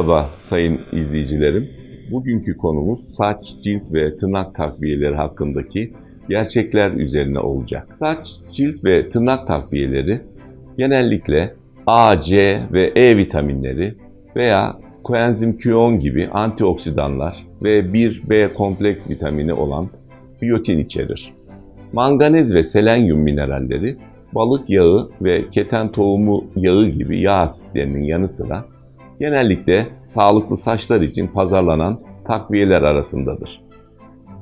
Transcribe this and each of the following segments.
Merhaba sayın izleyicilerim. Bugünkü konumuz saç, cilt ve tırnak takviyeleri hakkındaki gerçekler üzerine olacak. Saç, cilt ve tırnak takviyeleri genellikle A, C ve E vitaminleri veya koenzim Q10 gibi antioksidanlar ve 1B kompleks vitamini olan biyotin içerir. Manganez ve selenyum mineralleri balık yağı ve keten tohumu yağı gibi yağ asitlerinin yanı sıra genellikle sağlıklı saçlar için pazarlanan takviyeler arasındadır.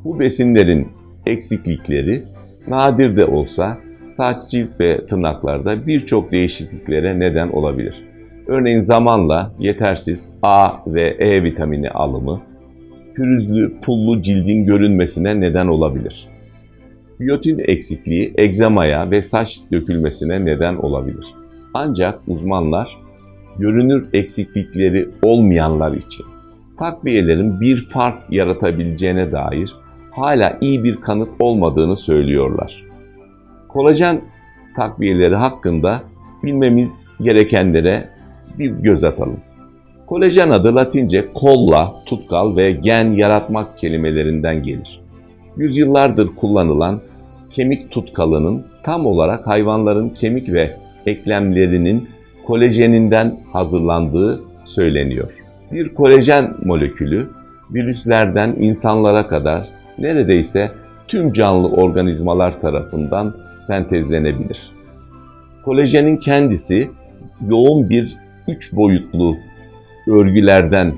Bu besinlerin eksiklikleri nadir de olsa saç, cilt ve tırnaklarda birçok değişikliklere neden olabilir. Örneğin zamanla yetersiz A ve E vitamini alımı, pürüzlü, pullu cildin görünmesine neden olabilir. Biyotin eksikliği egzamaya ve saç dökülmesine neden olabilir. Ancak uzmanlar görünür eksiklikleri olmayanlar için takviyelerin bir fark yaratabileceğine dair hala iyi bir kanıt olmadığını söylüyorlar. Kolajen takviyeleri hakkında bilmemiz gerekenlere bir göz atalım. Kolajen adı Latince kolla, tutkal ve gen yaratmak kelimelerinden gelir. Yüzyıllardır kullanılan kemik tutkalının tam olarak hayvanların kemik ve eklemlerinin kolajeninden hazırlandığı söyleniyor. Bir kolajen molekülü virüslerden insanlara kadar neredeyse tüm canlı organizmalar tarafından sentezlenebilir. Kolajenin kendisi yoğun bir üç boyutlu örgülerden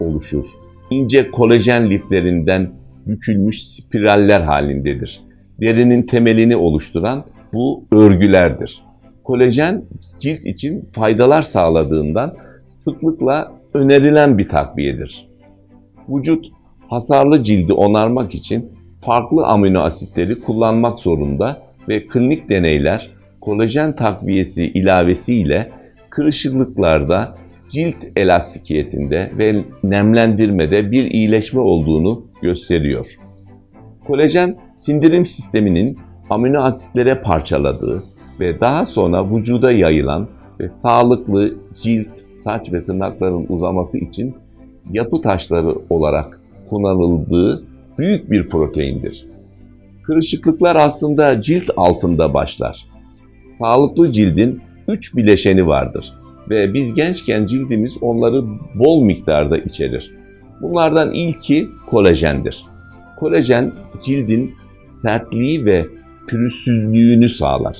oluşur. İnce kolajen liflerinden bükülmüş spiraller halindedir. Derinin temelini oluşturan bu örgülerdir. Kolajen cilt için faydalar sağladığından sıklıkla önerilen bir takviyedir. Vücut hasarlı cildi onarmak için farklı amino asitleri kullanmak zorunda ve klinik deneyler kolajen takviyesi ilavesiyle kırışıklıklarda cilt elastikiyetinde ve nemlendirmede bir iyileşme olduğunu gösteriyor. Kolajen sindirim sisteminin amino asitlere parçaladığı ve daha sonra vücuda yayılan ve sağlıklı cilt, saç ve tırnakların uzaması için yapı taşları olarak kullanıldığı büyük bir proteindir. Kırışıklıklar aslında cilt altında başlar. Sağlıklı cildin 3 bileşeni vardır ve biz gençken cildimiz onları bol miktarda içerir. Bunlardan ilki kolajendir. Kolajen cildin sertliği ve pürüzsüzlüğünü sağlar.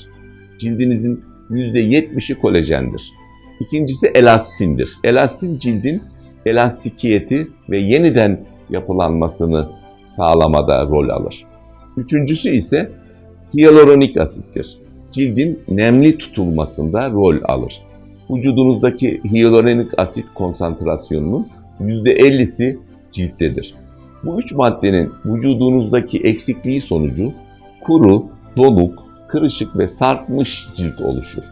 Cildinizin %70'i kolajendir. İkincisi elastindir. Elastin cildin elastikiyeti ve yeniden yapılanmasını sağlamada rol alır. Üçüncüsü ise hyaluronik asittir. Cildin nemli tutulmasında rol alır. Vücudunuzdaki hyaluronik asit konsantrasyonunun %50'si cilttedir. Bu üç maddenin vücudunuzdaki eksikliği sonucu kuru, donuk, kırışık ve sarkmış cilt oluşur.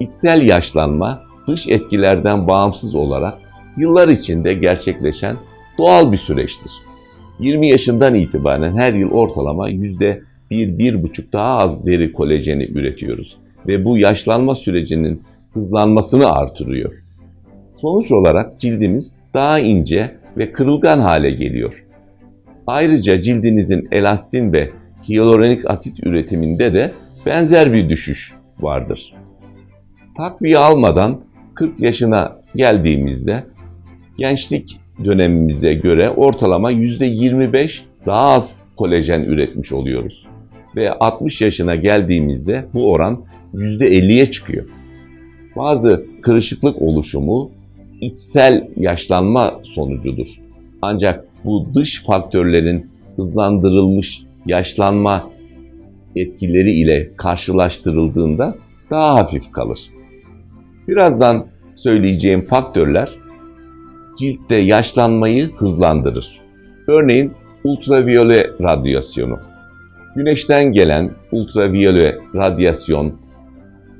İçsel yaşlanma dış etkilerden bağımsız olarak yıllar içinde gerçekleşen doğal bir süreçtir. 20 yaşından itibaren her yıl ortalama %1-1,5 daha az deri kolajeni üretiyoruz ve bu yaşlanma sürecinin hızlanmasını artırıyor. Sonuç olarak cildimiz daha ince ve kırılgan hale geliyor. Ayrıca cildinizin elastin ve hyaluronik asit üretiminde de benzer bir düşüş vardır. Takviye almadan 40 yaşına geldiğimizde gençlik dönemimize göre ortalama %25 daha az kolajen üretmiş oluyoruz. Ve 60 yaşına geldiğimizde bu oran %50'ye çıkıyor. Bazı kırışıklık oluşumu içsel yaşlanma sonucudur. Ancak bu dış faktörlerin hızlandırılmış yaşlanma etkileri ile karşılaştırıldığında daha hafif kalır. Birazdan söyleyeceğim faktörler ciltte yaşlanmayı hızlandırır. Örneğin ultraviyole radyasyonu. Güneşten gelen ultraviyole radyasyon,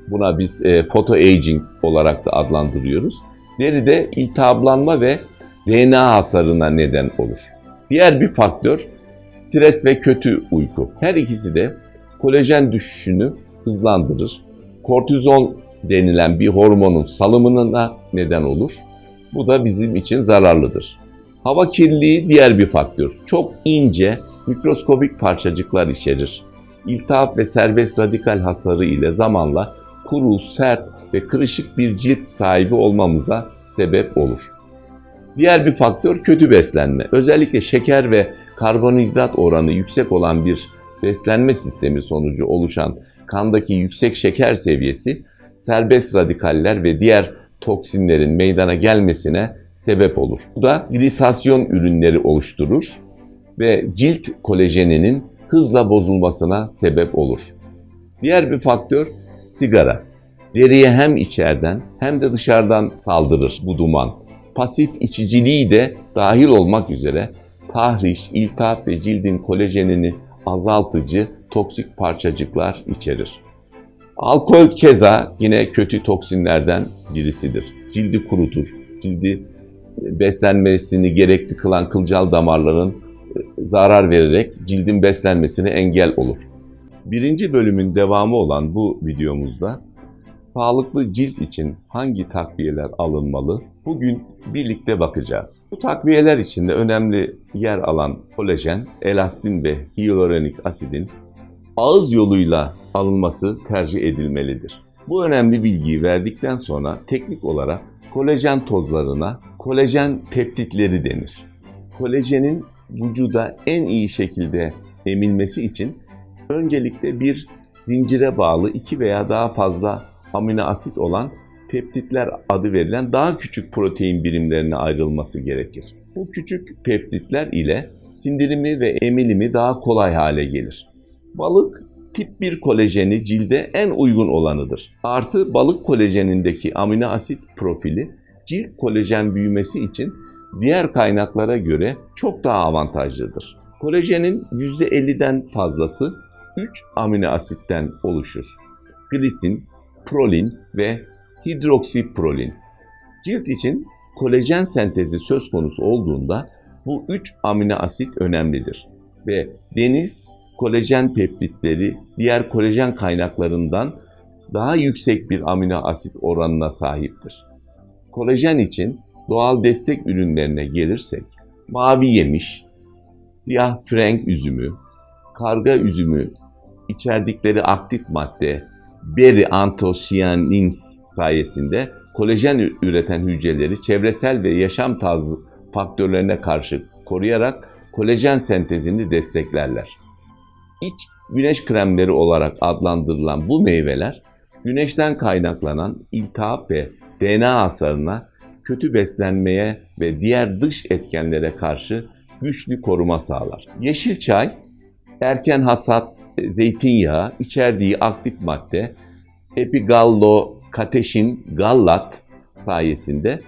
buna biz e, photoaging olarak da adlandırıyoruz. Deride iltihaplanma ve DNA hasarına neden olur. Diğer bir faktör stres ve kötü uyku. Her ikisi de kolajen düşüşünü hızlandırır. Kortizol denilen bir hormonun salımına neden olur Bu da bizim için zararlıdır. Hava kirliliği diğer bir faktör. Çok ince, mikroskobik parçacıklar içerir. İltihap ve serbest radikal hasarı ile zamanla kuru, sert ve kırışık bir cilt sahibi olmamıza sebep olur. Diğer bir faktör kötü beslenme. Özellikle şeker ve karbonhidrat oranı yüksek olan bir beslenme sistemi sonucu oluşan kandaki yüksek şeker seviyesi serbest radikaller ve diğer toksinlerin meydana gelmesine sebep olur. Bu da glisasyon ürünleri oluşturur ve cilt kolajeninin hızla bozulmasına sebep olur. Diğer bir faktör sigara. Deriye hem içeriden hem de dışarıdan saldırır bu duman. Pasif içiciliği de dahil olmak üzere tahriş, iltihap ve cildin kolajenini azaltıcı toksik parçacıklar içerir. Alkol keza yine kötü toksinlerden birisidir. Cildi kurutur, cildi beslenmesini gerekli kılan kılcal damarların zarar vererek cildin beslenmesine engel olur. Birinci bölümün devamı olan bu videomuzda sağlıklı cilt için hangi takviyeler alınmalı? Bugün birlikte bakacağız. Bu takviyeler içinde önemli yer alan kolajen, elastin ve hyaluronik asidin ağız yoluyla alınması tercih edilmelidir. Bu önemli bilgiyi verdikten sonra teknik olarak kolajen tozlarına kolajen peptitleri denir. Kolajenin vücuda en iyi şekilde emilmesi için öncelikle bir zincire bağlı iki veya daha fazla amino asit olan peptitler adı verilen daha küçük protein birimlerine ayrılması gerekir. Bu küçük peptitler ile sindirimi ve emilimi daha kolay hale gelir. Balık tip 1 kolajeni cilde en uygun olanıdır. Artı balık kolajenindeki amino asit profili cilt kolajen büyümesi için diğer kaynaklara göre çok daha avantajlıdır. Kolajenin %50'den fazlası 3 amino asitten oluşur. Glisin, prolin ve hidroksiprolin. Cilt için kolajen sentezi söz konusu olduğunda bu 3 amino asit önemlidir ve deniz kolajen peptitleri diğer kolajen kaynaklarından daha yüksek bir amino asit oranına sahiptir. Kolajen için doğal destek ürünlerine gelirsek mavi yemiş, siyah frenk üzümü, karga üzümü içerdikleri aktif madde beri antosianins sayesinde kolajen üreten hücreleri çevresel ve yaşam tarzı faktörlerine karşı koruyarak kolajen sentezini desteklerler. İç güneş kremleri olarak adlandırılan bu meyveler güneşten kaynaklanan iltihap ve DNA hasarına, kötü beslenmeye ve diğer dış etkenlere karşı güçlü koruma sağlar. Yeşil çay, erken hasat zeytinyağı, içerdiği aktif madde epigallokateşin gallat sayesinde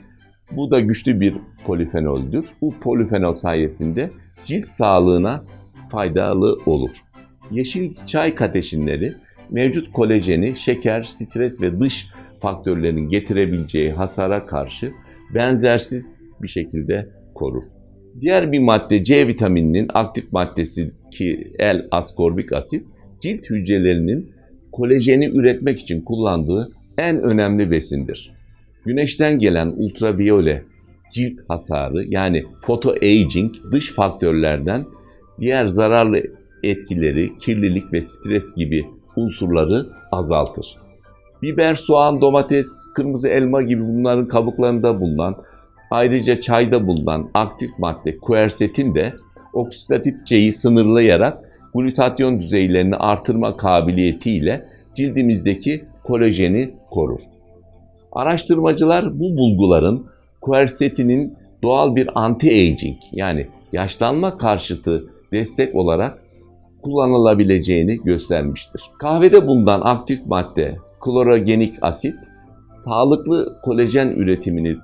bu da güçlü bir polifenoldür. Bu polifenol sayesinde cilt sağlığına faydalı olur. Yeşil çay kateşinleri mevcut kolajeni, şeker, stres ve dış faktörlerin getirebileceği hasara karşı benzersiz bir şekilde korur. Diğer bir madde C vitamininin aktif maddesi ki L-askorbik asit cilt hücrelerinin kolajeni üretmek için kullandığı en önemli besindir. Güneşten gelen ultraviyole cilt hasarı yani photoaging dış faktörlerden diğer zararlı etkileri, kirlilik ve stres gibi unsurları azaltır. Biber, soğan, domates, kırmızı elma gibi bunların kabuklarında bulunan ayrıca çayda bulunan aktif madde kuersetin de oksidatif C'yi sınırlayarak glutatyon düzeylerini artırma kabiliyetiyle cildimizdeki kolajeni korur. Araştırmacılar bu bulguların kuersetinin doğal bir anti-aging yani yaşlanma karşıtı destek olarak kullanılabileceğini göstermiştir. Kahvede bulunan aktif madde klorogenik asit sağlıklı kolajen üretimini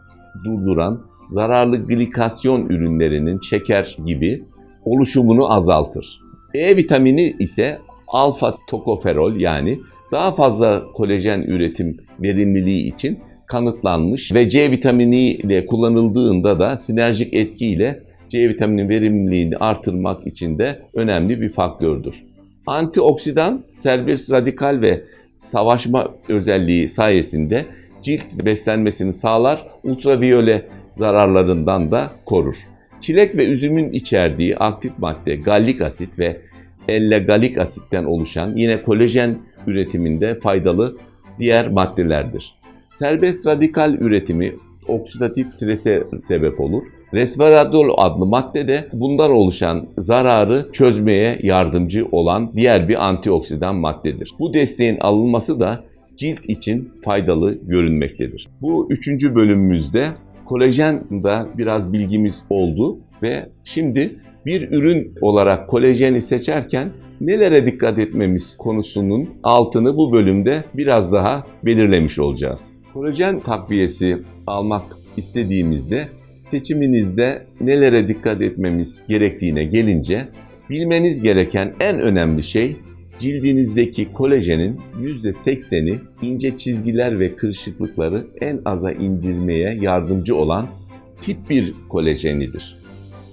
durduran zararlı glikasyon ürünlerinin şeker gibi oluşumunu azaltır. E vitamini ise alfa tokoferol yani daha fazla kolajen üretim verimliliği için kanıtlanmış ve C vitamini ile kullanıldığında da sinerjik etkiyle C vitamini verimliliğini artırmak için de önemli bir faktördür. Antioksidan, serbest radikal ve savaşma özelliği sayesinde cilt beslenmesini sağlar. Ultraviyole zararlarından da korur. Çilek ve üzümün içerdiği aktif madde gallik asit ve elle-galik asitten oluşan yine kolajen üretiminde faydalı diğer maddelerdir. Serbest radikal üretimi oksidatif strese sebep olur. Resveratrol adlı madde de bundan oluşan zararı çözmeye yardımcı olan diğer bir antioksidan maddedir. Bu desteğin alınması da cilt için faydalı görünmektedir. Bu üçüncü bölümümüzde kolajen da biraz bilgimiz oldu ve şimdi bir ürün olarak kolajeni seçerken nelere dikkat etmemiz konusunun altını bu bölümde biraz daha belirlemiş olacağız. Kolajen takviyesi almak istediğimizde seçiminizde nelere dikkat etmemiz gerektiğine gelince bilmeniz gereken en önemli şey cildinizdeki kolajenin %80'i ince çizgiler ve kırışıklıkları en aza indirmeye yardımcı olan tip 1 kolajenidir.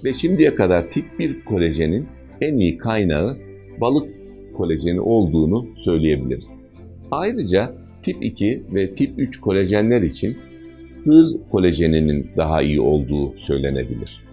Ve şimdiye kadar tip 1 kolajenin en iyi kaynağı balık kolajeni olduğunu söyleyebiliriz. Ayrıca tip 2 ve tip 3 kolajenler için sığır kolajeninin daha iyi olduğu söylenebilir.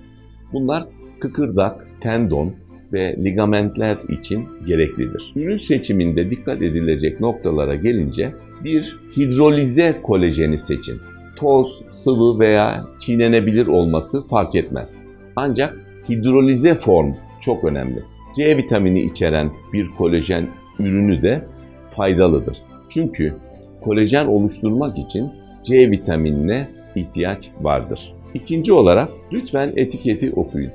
Bunlar kıkırdak, tendon ve ligamentler için gereklidir. Ürün seçiminde dikkat edilecek noktalara gelince bir hidrolize kolajeni seçin. Toz, sıvı veya çiğnenebilir olması fark etmez. Ancak hidrolize form çok önemli. C vitamini içeren bir kolajen ürünü de faydalıdır. Çünkü kolajen oluşturmak için C vitaminine ihtiyaç vardır. İkinci olarak lütfen etiketi okuyun.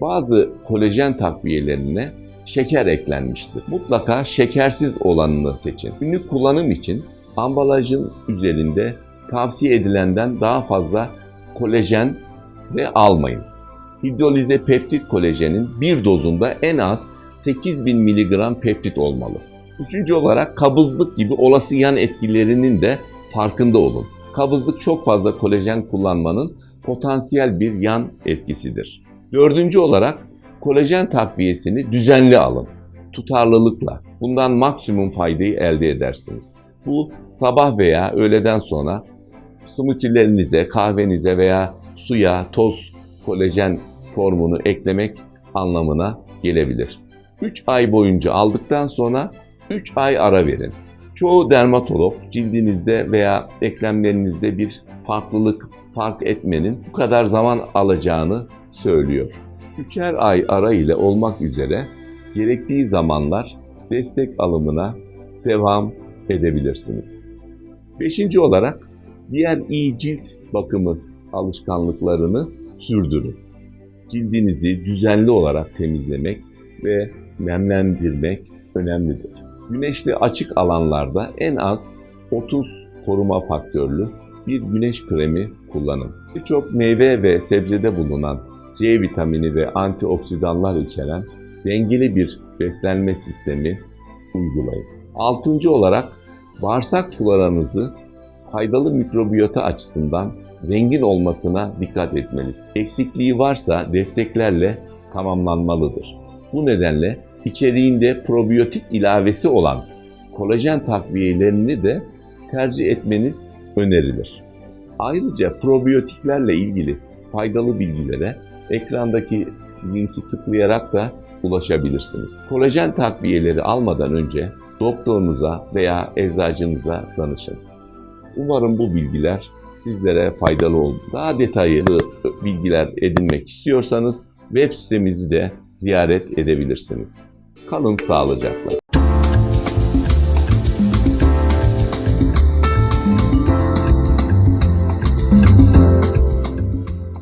Bazı kolajen takviyelerine şeker eklenmiştir. Mutlaka şekersiz olanını seçin. Günlük kullanım için ambalajın üzerinde tavsiye edilenden daha fazla kolajen de almayın. Hidrolize peptit kolajenin bir dozunda en az 8000 mg peptit olmalı. Üçüncü olarak kabızlık gibi olası yan etkilerinin de farkında olun. Kabızlık çok fazla kolajen kullanmanın potansiyel bir yan etkisidir. Dördüncü olarak kolajen takviyesini düzenli alın. Tutarlılıkla. Bundan maksimum faydayı elde edersiniz. Bu sabah veya öğleden sonra smoothie'lerinize, kahvenize veya suya, toz, kolajen formunu eklemek anlamına gelebilir. 3 ay boyunca aldıktan sonra 3 ay ara verin. Çoğu dermatolog cildinizde veya eklemlerinizde bir farklılık fark etmenin bu kadar zaman alacağını söylüyor. Üçer ay ara ile olmak üzere gerektiği zamanlar destek alımına devam edebilirsiniz. Beşinci olarak diğer iyi cilt bakımı alışkanlıklarını sürdürün. Cildinizi düzenli olarak temizlemek ve nemlendirmek önemlidir. Güneşli açık alanlarda en az 30 koruma faktörlü bir güneş kremi kullanın. Birçok meyve ve sebzede bulunan C vitamini ve antioksidanlar içeren dengeli bir beslenme sistemi uygulayın. Altıncı olarak bağırsak floranızı faydalı mikrobiyota açısından zengin olmasına dikkat etmelisiniz. Eksikliği varsa desteklerle tamamlanmalıdır. Bu nedenle içeriğinde probiyotik ilavesi olan kolajen takviyelerini de tercih etmeniz önerilir. Ayrıca probiyotiklerle ilgili faydalı bilgilere ekrandaki linki tıklayarak da ulaşabilirsiniz. Kolajen takviyeleri almadan önce doktorunuza veya eczacınıza danışın. Umarım bu bilgiler sizlere faydalı oldu. Daha detaylı bilgiler edinmek istiyorsanız web sitemizi de ziyaret edebilirsiniz. Kalın sağlıcakla.